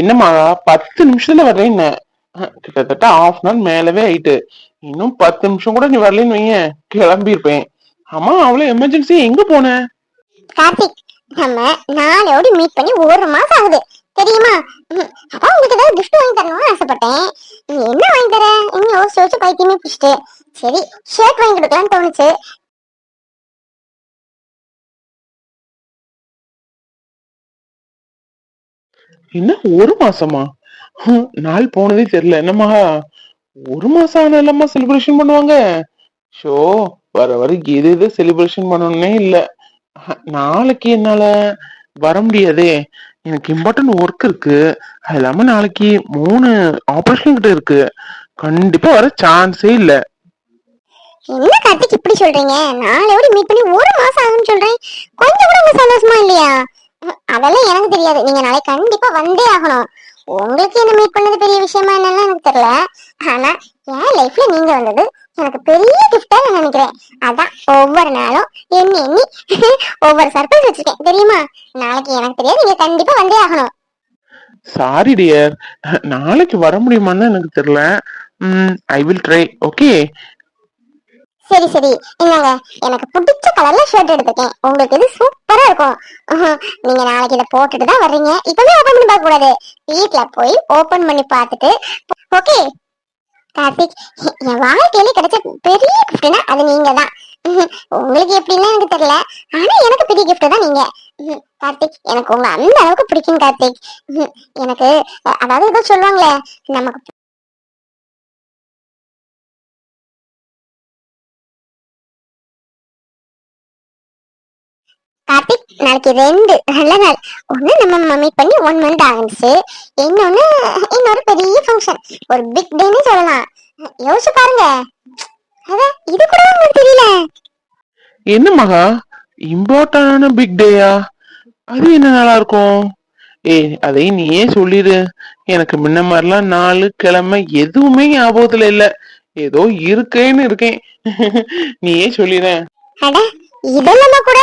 என்னம்மா பத்து நிமிஷத்துல வர்றேன்னு கிட்டத்தட்ட ஹாஃப் அன் ஹவர் மேலவே ஆயிட்டு. இன்னும் பத்து நிமிஷம் கூட நீ வரலன்னு வையேன் கிளம்பியிருப்பேன். ஆமா அவ்வளவு எமர்ஜென்சி எங்க போன? கார்த்திக் நம்ம நாளையோடு மீட் பண்ணி ஒரு மாசம் ஆகுது. தெரியுமா? ம், அதான் உங்களுக்கு ஏதாவது கிஃப்ட் வாங்கி தரணும்னு ஆசைப்பட்டேன். நீ என்ன வாங்கி தர? இன்னும் யோசிச்சு யோசிச்சு பைத்தியமே பிடிச்சிட்டு. சரி ஷர்ட் வாங்கி கொடுக்கலாம்னு தோணுச்சு. என்ன ஒரு மாசமா? நாள் போனதே தெரியல. என்னம்மா? ஒரு மாசம் ஆனாலம்மா செலிப்ரேஷன் பண்ணுவாங்க. ஷோ வர வர எது எது செலிப்ரேஷன் பண்ணணும்னே இல்ல. நாளைக்கு என்னால வர முடியாதே. எனக்கு இம்பார்ட்டன்ட் ஒர்க் இருக்கு. அது இல்லாம நாளைக்கு மூணு ஆபரேஷன் கிட்ட இருக்கு. கண்டிப்பா வர சான்ஸே இல்ல. என்ன கார்த்திக் இப்படி சொல்றீங்க? நாளையோடு மீட் பண்ணி ஒரு மாசம் ஆகும்னு சொல்றேன். கொஞ்சம் கூட சந்தோஷமா இல்லையா? அதெல்லாம் எனக்கு தெரியாது. நீங்க நாளைக்கு கண்டிப்பா வந்தே ஆகணும். உங்களுக்கு என்ன மீட் பண்ணது பெரிய விஷயமா என்னன்னு எனக்கு தெரியல. ஆனா என் லைஃப்ல நீங்க வந்தது எனக்கு பெரிய கிஃப்டா நான் நினைக்கிறேன். அதான் ஒவ்வொரு நாளும் எண்ணி எண்ணி ஒவ்வொரு சர்ப்ரைஸ் வச்சிருக்கேன். தெரியுமா? நாளைக்கு எனக்கு தெரியாது. நீங்க கண்டிப்பா வந்தே ஆகணும். சாரி டியர் நாளைக்கு வர முடியுமான்னு எனக்கு தெரியல. ஐ வில் ட்ரை ஓகே சரி சரி. என்னங்க எனக்கு பிடிச்ச கலர்ல ஷர்ட் எடுத்துக்கேன் உங்களுக்கு இது சூப்பரா இருக்கும். நீங்க நாளைக்கு இதை போட்டுட்டு தான் வர்றீங்க. இப்பவே ஓபன் பண்ணி பார்க்க கூடாது வீட்டுல போய் ஓபன் பண்ணி பார்த்துட்டு ஓகே கார்த்திக் என் வாழ்க்கையில கிடைச்ச பெரிய கிஃப்ட்னா அது நீங்க தான். உங்களுக்கு எப்படின்னா எனக்கு தெரியல. ஆனா எனக்கு பெரிய கிஃப்ட் தான் நீங்க. கார்த்திக் எனக்கு உங்க அந்த அளவுக்கு பிடிக்கும் கார்த்திக் எனக்கு அதாவது ஏதோ சொல்லுவாங்களே நமக்கு கார்த்திக் நாளைக்கு ரெண்டு நல்ல நாள். ஒண்ணு நம்ம மீட் பண்ணி ஒன் மந்த் ஆகிடுச்சு இன்னொன்னு இன்னொரு பெரிய ஃபங்க்ஷன் ஒரு பிக் டேன்னு சொல்லலாம். யோசிச்சு பாருங்க. அதான் இது கூட உங்களுக்கு தெரியல. என்ன மகா? இம்பார்ட்டன்டான பிக் டேயா அது என்ன நல்லா இருக்கும்? ஏய் அதை நீயே சொல்லிடு. எனக்கு முன்ன மாதிரிலாம் நாலு கிழமை எதுவுமே ஞாபகத்துல இல்ல. ஏதோ இருக்கேன்னு இருக்கேன். நீயே சொல்லிடு. அட இதெல்லாம் கூட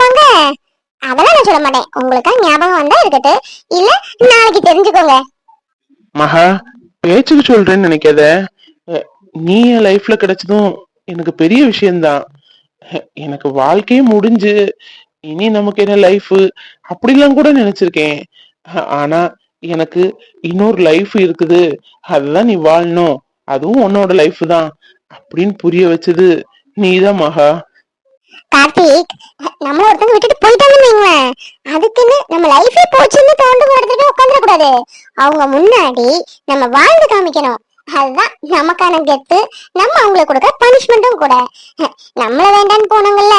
யாரும் அதெல்லாம் நான் சொல்ல மாட்டேன். உங்களுக்கு ஞாபகம் வந்தா இருக்கட்டு. இல்ல நாளைக்கு தெரிஞ்சுக்கோங்க. மகா பேச்சுக்கு சொல்றேன்னு நினைக்காத. நீ என் லைஃப்ல கிடைச்சதும் எனக்கு பெரிய விஷயம்தான். எனக்கு வாழ்க்கையே முடிஞ்சு. இனி நமக்கு என்ன லைஃப் அப்படிலாம் கூட நினைச்சிருக்கேன். ஆனா எனக்கு இன்னொரு லைஃப் இருக்குது. அதுதான் நீ வாழணும். அதுவும் உன்னோட லைஃப் தான் அப்படின்னு புரிய வச்சது நீதான் மகா. கார்த்திக் நம்ம ஒருத்தங்க விட்டுட்டு போயிட்டாங்கன்னு வைங்களேன். அதுக்குன்னு நம்ம லைஃபே போச்சுன்னு தோண்டு எடுத்துட்டு உட்காந்துட கூடாது அவங்க முன்னாடி நம்ம வாழ்ந்து காமிக்கணும். அதுதான் நமக்கான கெத்து. நம்ம அவங்களுக்கு கொடுக்க பனிஷ்மெண்ட்டும் கூட. நம்மள வேண்டான்னு போனாங்கல்ல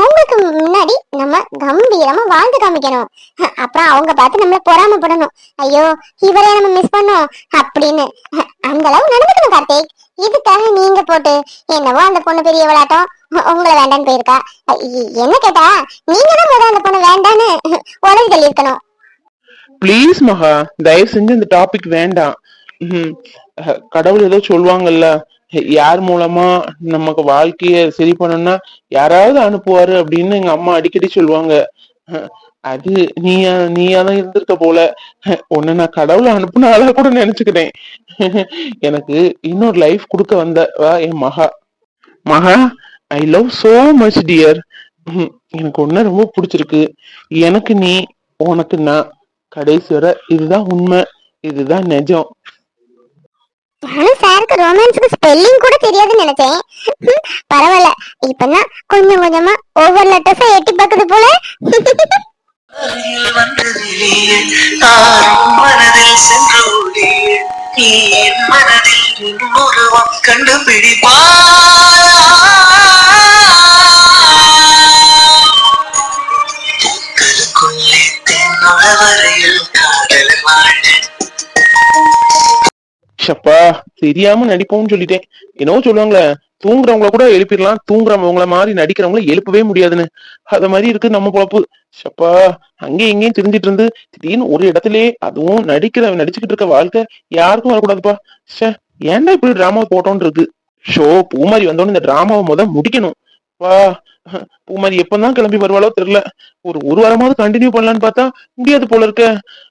அவங்களுக்கு முன்னாடி நம்ம கம்பீரமா வாழ்ந்து காமிக்கணும். அப்புறம் அவங்க பார்த்து நம்மள பொறாமப்படணும். ஐயோ இவரே நம்ம மிஸ் பண்ணோம் அப்படின்னு. அந்த அளவு நடந்துக்கணும் கார்த்திக். இதுக்காக நீங்க போட்டு என்னவோ அந்த பொண்ணு பெரிய விளையாட்டம். உங்களை வேண்டான்னு போயிருக்கா? என்ன கேட்டா? நீங்க தான் முதல்ல அந்த பொண்ணு வேண்டான்னு உடல் தள்ளியிருக்கணும் ப்ளீஸ் மகா தயவு செஞ்சு இந்த டாபிக் வேண்டாம். கடவுள் ஏதோ சொல்லுவாங்கல்ல யார் மூலமா நமக்கு வாழ்க்கைய சரி பண்ணணும்னா யாராவது அனுப்புவாரு அப்படின்னு எங்க அம்மா அடிக்கடி சொல்லுவாங்க. அது நீயா நீயா தான் இருந்திருக்க போல. உன்னை நான் கடவுளை அனுப்புனால கூட நினைச்சுக்கிட்டேன். எனக்கு இன்னொரு லைஃப் கொடுக்க வந்த வா என் Maha. Maha I love so much dear எனக்கு ஒண்ணு ரொம்ப பிடிச்சிருக்கு. எனக்கு நீ உனக்கு நான் கடைசி வரை இதுதான் உண்மை இதுதான் நிஜம். நானும் சாருக்கு ரொமான்ஸுக்கு ஸ்பெல்லிங் கூட தெரியாதுன்னு நினைச்சேன். பரவாயில்ல. இப்பதான் கொஞ்சம் கொஞ்சமா ஒவ்வொரு லெட்டர்ஸா எட்டி பார்க்குது போல. மனதில் சென்று மனதில் இன்னொருவம் வரையில் காதல் ஷப்பா தெரியாம நடிப்போம்னு சொல்லிட்டேன். என்னவோ சொல்லுவாங்களே தூங்குறவங்கள கூட எழுப்பிடலாம். தூங்குறவங்கள மாதிரி நடிக்கிறவங்கள எழுப்பவே முடியாதுன்னு. அத மாதிரி இருக்கு நம்ம பொழப்பு. ஷப்பா அங்கேயும் இங்கேயும் தெரிஞ்சிட்டு இருந்து திடீர்னு ஒரு இடத்துலயே அதுவும் நடிக்கிற நடிச்சுக்கிட்டு இருக்க வாழ்க்கை யாருக்கும் வரக்கூடாதுப்பா. ஷே ஏன்டா இப்படி டிராமா போட்டோன்னு இருக்கு? ஷோ பூமாரி வந்தோன்னு இந்த டிராமாவை முத முடிக்கணும். வா பூமாரி எப்பதான் கிளம்பி வருவாளோ தெரியல. ஒரு ஒரு வாரமாவது கண்டினியூ பண்ணலான்னு பார்த்தா முடியாது போல இருக்க.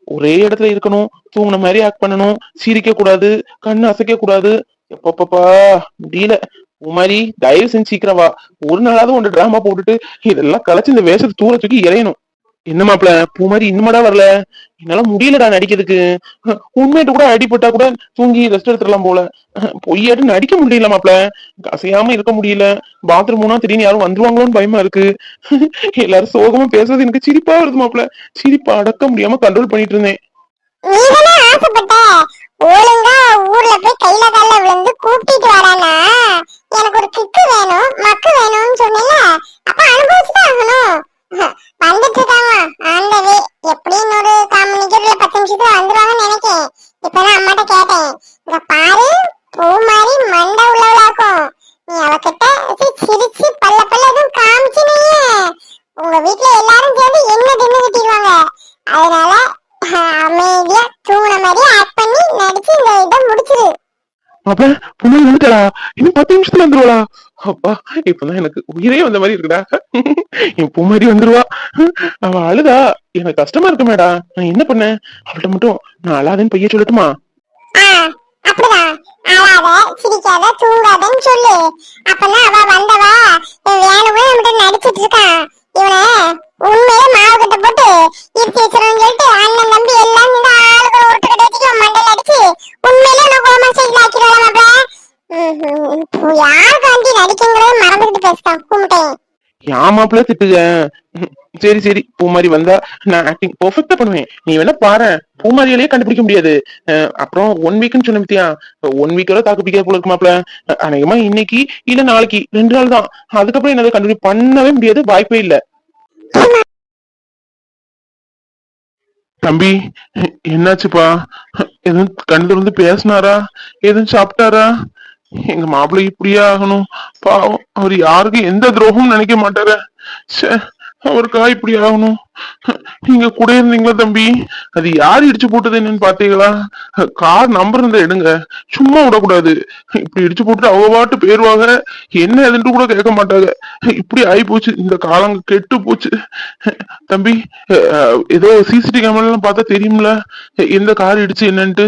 ஒரே இடத்துல இருக்கணும். தூங்கின மாதிரி ஆக்ட் பண்ணணும். சிரிக்க கூடாது. கண்ணு அசைக்க கூடாது. எப்பப்பப்பா? முடியல. பூமாரி தயவு செஞ்சு சீக்கிரம் வா. ஒரு நாளாவது ஒன்று டிராமா போட்டுட்டு இதெல்லாம் கலைச்சு இந்த வேஷத்தை தூர தூக்கி இறையணும் என்ன மாப்பிள? மாதிரி இன்னுமாடா வரல. என்னால முடியலடா நடிக்கிறதுக்கு. உண்மையிட்டு கூட அடிபட்டா கூட தூங்கி ரெஸ்ட் எடுத்துடலாம் போல. பொய்யாட்டு நடிக்க முடியல மாப்பிள. அசையாம இருக்க முடியல. பாத்ரூம் போனா திடீர்னு யாரும் வந்துருவாங்களோன்னு பயமா இருக்கு. எல்லாரும் சோகமா பேசுறது எனக்கு சிரிப்பா வருது மாப்பிள. சிரிப்பா அடக்க முடியாம கண்ட்ரோல் பண்ணிட்டு இருந்தேன். ஒழுங்கா ஊர்ல போய் கையில கால விழுந்து வரானா எனக்கு ஒரு கிக்கு வேணும் மக்கு வேணும்னு சொன்னேல அப்ப அனுபவிச்சுதான் ஆகணும். வந்துட்டு இப்பதான் கேட்டேன். இங்க பாரு பூ மாதிரி மண்டை உள்ளவளாக்கும் நீ அவகிட்ட சிரிச்சு பல்ல பல்ல எதுவும் காமிச்சினையே உங்க வீட்டுல எல்லாரும் சேர்ந்து என்ன தின்னு கட்டிடுவாங்க அதனால அமைதியா தூங்குன மாதிரி ஆக்ட் பண்ணி நடிச்சு இந்த இதை முடிச்சிரு. அப்ப புனல் வந்துட்டா இன்னும் பத்து நிமிஷத்துல வந்துருவா அப்பா இப்பதான் எனக்கு உயிரே வந்த மாதிரி இருக்குடா. என் பூமாரி வந்துருவா. அவ அழுதா. எனக்கு கஷ்டமா இருக்கு மேடா நான் என்ன பண்ணேன்? அவள்கிட்ட மட்டும் நான் அழாதேன்னு பைய சொல்லட்டுமா? அப்படிதான் அழாத சிரிக்காத தூங்காதன்னு சொல்லு. அப்பதான் அவ வந்தவா இவன் வேணுமே நம்மகிட்ட நடிச்சிட்டு இருக்கான் இவனை உண்மையிலே மாவு கட்ட போட்டு இருத்தி வச்சிருன்னு சொல்லிட்டு அண்ணன் தம்பி எல்லாம் இந்த ஆளுகளை ஒருத்தர் கட்ட வச்சுட்டு அவன் மண்டையில அடிச்சு உண்மையிலே நான் கோமா சைட்ல ஆக்கிடுவாங்க மாப்பிள? யாருக்கு வந்து நடிக்குங்கிறத மறந்துகிட்டு பேசுதான் கும்பிட்டேன் ஏன் மாப்பிள்ள திட்டுக சரி சரி. பூமாரி வந்தா நான் ஆக்டிங் பெர்ஃபெக்டா பண்ணுவேன். நீ வேணா பாரு. பூமாரியாலேயே கண்டுபிடிக்க முடியாது. அப்புறம் ஒன் வீக்னு சொன்ன பத்தியா ஒன் வீக்கோட தாக்கு பிடிக்காத போல இருக்கு அநேகமா இன்னைக்கு இல்ல நாளைக்கு. ரெண்டு நாள் தான். அதுக்கப்புறம் என்னால கண்டுபிடி? பண்ணவே முடியாது. வாய்ப்பே இல்ல. தம்பி என்னாச்சுப்பா? எதுவும் கண்டு திறந்து பேசினாரா? எதுவும் சாப்பிட்டாரா? எங்க மாப்பிள்ளை இப்படியே ஆகணும். பாவம் அவர் யாருக்கும் எந்த துரோகமும் நினைக்க மாட்டாரு. ச்சே. அவருக்கா இப்படி ஆகணும். நீங்க கூட இருந்தீங்களா தம்பி? அது யார் இடிச்சு போட்டது என்னன்னு பாத்தீங்களா கார் நம்பர் இருந்தா எடுங்க. சும்மா விடக்கூடாது. இப்படி இடிச்சு போட்டு அவ பாட்டு போயிருவாங்க என்ன எதுன்னு கூட கேட்க மாட்டாங்க. இப்படி ஆகி போச்சு இந்த காலம் கெட்டு போச்சு. தம்பி ஏதோ சிசிடி கேமரா பார்த்தா தெரியும்ல. எந்த கார் இடிச்சு என்னன்ட்டு.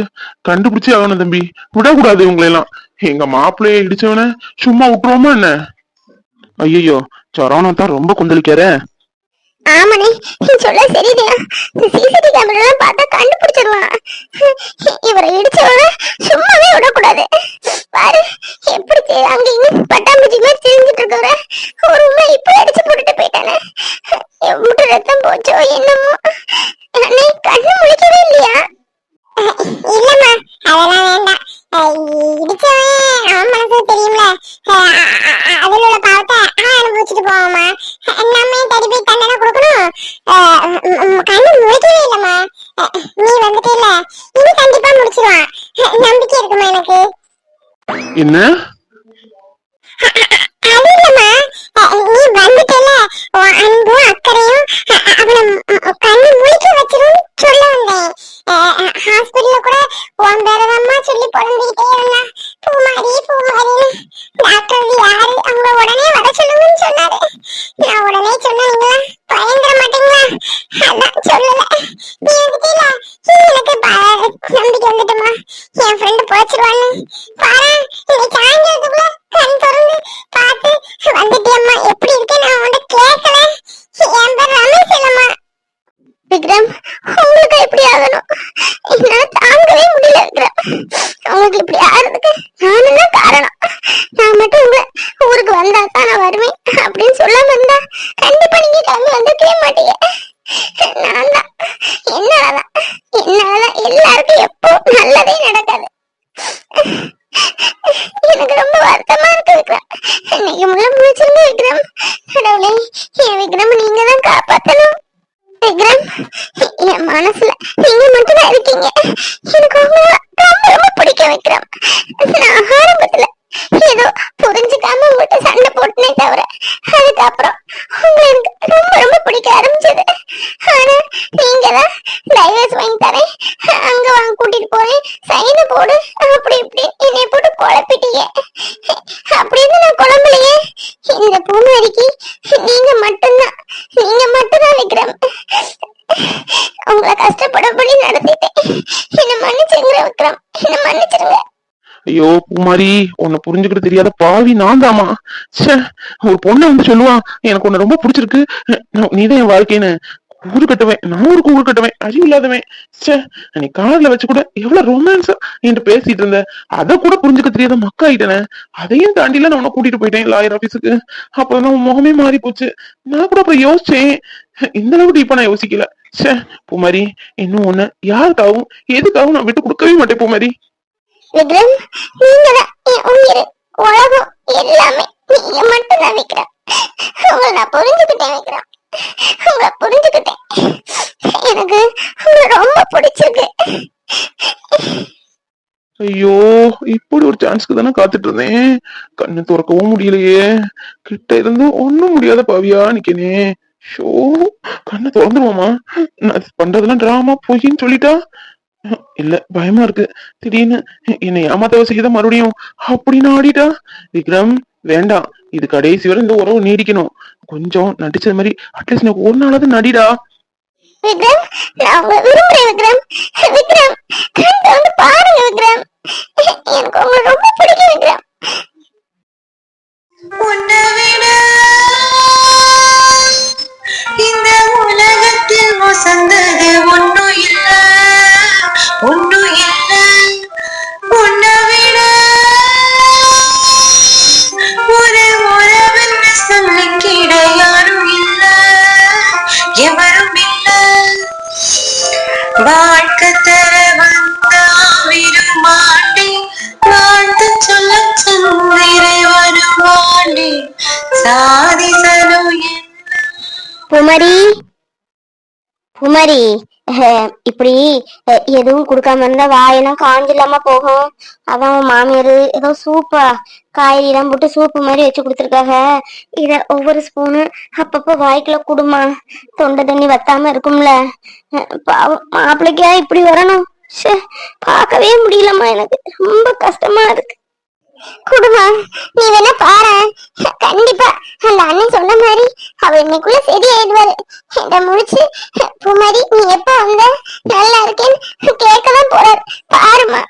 கண்டுபிடிச்சே ஆகணும் தம்பி. விடக்கூடாது இவங்களெல்லாம். எங்க மாப்பிள்ளைய இடிச்சவன சும்மா விட்டுருவோமா என்ன? ஐயோ சரவணன் தான் ரொம்ப கொந்தளிக்காரே. ஆமாண்ணே நீ சொல்ல சரிதான் சிசிடி கேமரா எல்லாம் பார்த்தா கண்டுபிடிச்சிடலாம். இவரை இடிச்சவன சும்மாவே விடக்கூடாது. பாரு எப்படி அங்க இங்க பட்டாம்பூச்சி மாதிரி தெரிஞ்சிட்டு இருக்கவர ஒரு உண்மை இப்படி அடிச்சு போட்டுட்டு போயிட்டானே. எவ்வளவு ரத்தம் போச்சோ என்னமோ. அண்ணே கண்ணு முழிக்கவே இல்லையா? இல்லம்மா அதெல்லாம் வேண்டாம் இடிச்சவன் அவன் மனசு தெரியும்ல அதுல உள்ள பாவத்தை அவன் அனுபவிச்சுட்டு போவாமா நம்ம தேடி போய் தண்டனை கொடுக்கணும் அஹ் உம் உம் கண்ணு முழிக்கவே இல்லம்மா அஹ் நீ வந்துட்டு இல்ல இது கண்டிப்பா முடிச்சிருவான் நம்பிக்கை இருக்குமா எனக்கு என்ன அது இல்லம்மா அஹ் நீ வந்துட்டல உன் அன்பும் அக்கறையும் அ- அ- அவனை ம், ம், கண்ணு முழிக்க வச்சிரும்னு சொல்ல வந்தேன் ஹாஸ்பிட்டல்ல கூட உன் பேரதம்மா சொல்லி புலம்பிக்கிட்டே இருந்தா பூமாரி பூமாரின்னு டாக்டர் யாரு அவங்க உடனே வர சொல்லுங்கன்னு சொன்னாரு நான் உடனே சொன்னீங்களா பயந்துட மாட்டீங்களா அதான் சொல்லல நீ வந்துட்டீல எனக்கு ப- நம்பிக்கை வந்துட்டுமா என் ஃப்ரெண்டு போச்சிருவான்னு பாரு இன்னைக்கு சாயங்காலத்துக்குள்ள கண் திறந்து பார்த்து வந்துட்டியம்மா எப்படி இருக்கு நான் வந்து கேட்கல என் பேர் ரமேஷ் இல்லம்மா. விக்ரம் உங்களுக்கு எப்படி ஆகணும். என்னால தாங்கவே முடியல விக்ரம். உங்களுக்கு இப்படி ஆகிறதுக்கு நானும் தான் காரணம்? நான் மட்டும் உங்க ஊருக்கு வந்தா தான் நான் வருவேன் அப்படின்னு சொல்லாம இருந்தா கண்டிப்பா நீங்க கிளம்பி வந்திருக்கவே மாட்டீங்க. நான் தான். என்னாலதான் என்னாலதான் எல்லாருக்கும் எப்போ நல்லதே நடக்காது. எனக்கு ரொம்ப வருத்தமா இருக்கு இன்னைக்கு முள்ள முடிச்சிருங்க விக்ரம் கடவுளே என் விக்ரம் நீங்க தான் காப்பாத்தணும். விக்ரம் என் மனசுல நீங்க மட்டும் தான் இருக்கீங்க. எனக்கு ரொம்ப ரொம்ப பிடிக்கும் விக்ரம். நான் ஆரம்பத்துல ஏதோ புரிஞ்சுக்காம உங்கள்கிட்ட சண்டை போட்டுனே தவிர அதுக்கப்புறம் உங்களை எனக்கு ரொம்ப ரொம்ப பிடிக்க ஆரம்பிச்சது ஆனா நீங்க தான் டைவர்ஸ் வாங்கி தரேன். அங்க வாங்க கூட்டிட்டு போறேன். சைன போடு. அப்படி இப்படி என்னைய போட்டு குழப்பிட்டீங்க. அப்படின்னு நான் குழம்பலையே. இந்த பூமாரிக்கு நீங்க மட்டும்தான். நீங்க மட்டும்தான் விக்ரம். உங்களை கஷ்டப்படபடி நடத்திட்டேன். என்ன மன்னிச்சிருங்க விக்ரம். என்ன மன்னிச்சிருங்க. ஐயோ பூமாரி உன்னை புரிஞ்சுக்கிட்டு தெரியாத பாவி நான் தாமா ச்சே ஒரு பொண்ணை வந்து சொல்லுவான் எனக்கு உன்னை ரொம்ப பிடிச்சிருக்கு. நீதான் என் வாழ்க்கைன்னு. ஊரு கட்டுவேன் நான் ஊருக்கு ஊரு கட்டுவேன் அறிவு இல்லாதவன். நீ கார்ல வச்சு கூட எவ்வளவு ரொமான்ஸ் என்று பேசிட்டு இருந்த? அதை கூட புரிஞ்சுக்க தெரியாத மக்க ஆயிட்டேனே அதையும் தாண்டில நான் உன கூட்டிட்டு போயிட்டேன் லாயர் ஆபீஸுக்கு அப்பதான் உன் முகமே மாறி போச்சு நான் கூட அப்புறம் யோசிச்சேன். இந்த அளவுக்கு இப்ப நான் யோசிக்கல. ச்சே பூமாரி இன்னும் ஒண்ணு யாருக்காகவும் எதுக்காகவும் நான் விட்டு கொடுக்கவே மாட்டேன் பூமாரி. விக்ரம் நீங்க தான் என் உயிர் உலகம் எல்லாமே நீங்க மட்டும்தான் விக்ரம் உங்களை நான் புரிஞ்சுக்கிட்டேன் விக்ரம் உங்களை புரிஞ்சுக்கிட்டேன். எனக்கு உங்களை ரொம்ப பிடிச்சிருக்கு. ஐயோ இப்படி ஒரு சான்ஸ்க்கு தானே காத்துட்டு இருந்தேன் கண்ணு திறக்கவும் முடியலையே. கிட்ட இருந்து ஒண்ணும் முடியாத பாவியா நிக்கனே. ஷோ கண்ணு திறந்துருவோமா? நான் பண்றதெல்லாம் டிராமா பொய்ன்னு சொல்லிட்டா? இல்ல பயமா இருக்கு. திடீர்னு என்னை ஏமாத்தவ செய்த மறுபடியும் அப்படின்னு ஆடிட்டா? விக்ரம் வேண்டாம். இது கடைசி வரை இந்த உறவு நீடிக்கணும். கொஞ்சம் நடிச்சது மாதிரி அட்லீஸ்ட் எனக்கு ஒரு நாளாவது நடிடா. விக்ரம் நான் உங்களை விரும்புறேன் விக்ரம். விக்ரம் கண் திறந்து பாருங்க விக்ரம். எனக்கு உங்களை ரொம்ப பிடிக்கும் விக்ரம். உன்னை வருவாண்டி சாதிசனும் இப்படி எதுவும் கொடுக்காம இருந்தா வாயெல்லாம் காஞ்சில்லாம போகும். அதான் மாமியார் ஏதோ சூப்பா காய்கறி எல்லாம் போட்டு சூப்பு மாதிரி வச்சு கொடுத்துருக்காங்க இத ஒவ்வொரு ஸ்பூனு அப்பப்போ வாய்க்குள்ள குடுமா தொண்டை தண்ணி வத்தாம இருக்கும்ல. மாப்பிள்ளைக்கா இப்படி வரணும். ச்சே, பார்க்கவே முடியலம்மா எனக்கு. ரொம்ப கஷ்டமா இருக்கு. குடுமா நீ வேணா பாரு. கண்டிப்பா அந்த அண்ணன் சொன்ன மாதிரி அவர் இன்னைக்குள்ள சரியாயிடுவாரு என்ற முடிச்சு பூமாரி நீ எப்ப வந்த? நல்லா இருக்கேன்னு கேட்கதான் போறாரு. பாருமா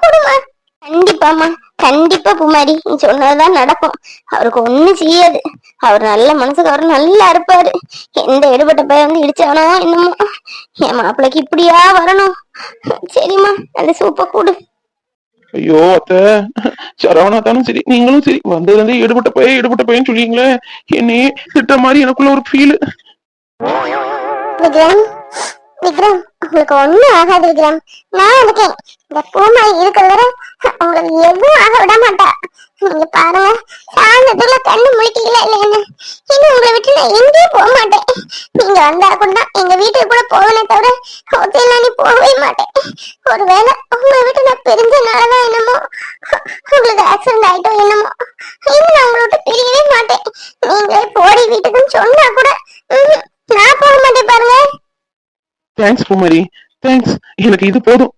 குடுமா கண்டிப்பாமா கண்டிப்பா பூமாரி நீ சொன்னதுதான் நடக்கும். அவருக்கு ஒண்ணும் செய்யாது. அவர் நல்ல மனசுக்கு அவர் நல்லா இருப்பாரு. எந்த எடுபட்ட பையன் வந்து இடிச்சானோ என்னமோ. என் மாப்பிள்ளைக்கு இப்படியா வரணும்? சரிம்மா அந்த சூப்பை கூடு. ஐயோ அத்த. சரவணா தானும் சரி நீங்களும் சரி. வந்ததுல இருந்து ஈடுபட்ட பையன் ஈடுபட்ட பையன் சொல்லிங்களே என்னையே திட்ட மாதிரி எனக்குள்ள ஒரு ஃபீல் விக்ரம் விக்ரம் உங்களுக்கு ஒண்ணும் ஆகாது விக்ரம். நான் இருக்கேன். இந்த பூமாரி இருக்கிற வரை உங்களுக்கு எதுவும் ஆக விட மாட்டா. நீங்க பாருங்க. சாயந்தரத்துல கண்ணு முழிக்கல இல்லைன்னு இனி உங்களை விட்டு நான் எங்கேயும் போக மாட்டேன். நீங்க வந்தா கூட தான் எங்க வீட்டுக்கு கூட போவேனே தவிர ஹோட்டல் நான் போகவே மாட்டேன். ஒருவேளை உங்களை விட்டு நான் பிரிஞ்சனாலதான் என்னமோ? உங்களுக்கு ஆக்சிடென்ட் ஆயிட்டோ என்னமோ? இன்னும் நான் உங்களை விட்டு பிரியவே மாட்டேன். நீங்களே போடி வீட்டுக்குன்னு சொன்னா கூட நான் போக மாட்டேன் பாருங்க. தேங்க்ஸ் பூமாரி தேங்க்ஸ் எனக்கு இது போதும்.